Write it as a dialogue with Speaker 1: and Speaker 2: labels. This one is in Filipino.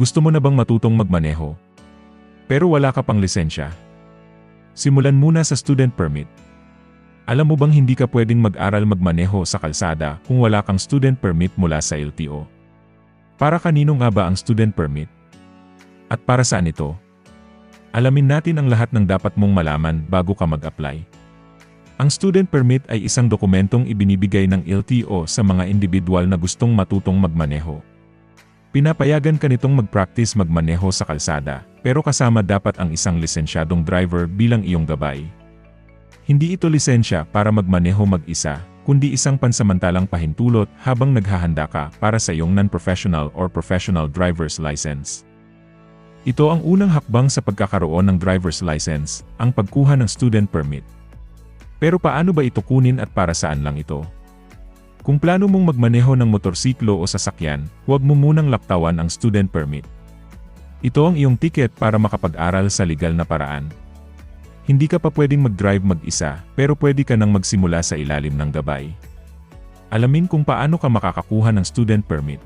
Speaker 1: Gusto mo na bang matutong magmaneho? Pero wala ka pang lisensya. Simulan muna sa student permit. Alam mo bang hindi ka pwedeng mag-aral magmaneho sa kalsada kung wala kang student permit mula sa LTO? Para kanino nga ba ang student permit? At para saan ito? Alamin natin ang lahat ng dapat mong malaman bago ka mag-apply. Ang student permit ay isang dokumentong ibinibigay ng LTO sa mga individual na gustong matutong magmaneho. Pinapayagan ka nitong mag-practice magmaneho sa kalsada, pero kasama dapat ang isang lisensyadong driver bilang iyong gabay. Hindi ito lisensya para magmaneho mag-isa, kundi isang pansamantalang pahintulot habang naghahanda ka para sa iyong non-professional or professional driver's license. Ito ang unang hakbang sa pagkakaroon ng driver's license, ang pagkuha ng student permit. Pero paano ba ito kunin at para saan lang ito? Kung plano mong magmaneho ng motorsiklo o sasakyan, huwag mo munang laktawan ang student permit. Ito ang iyong ticket para makapag-aral sa legal na paraan. Hindi ka pa pwedeng mag-drive mag-isa, pero pwede ka nang magsimula sa ilalim ng gabay. Alamin kung paano ka makakakuha ng student permit.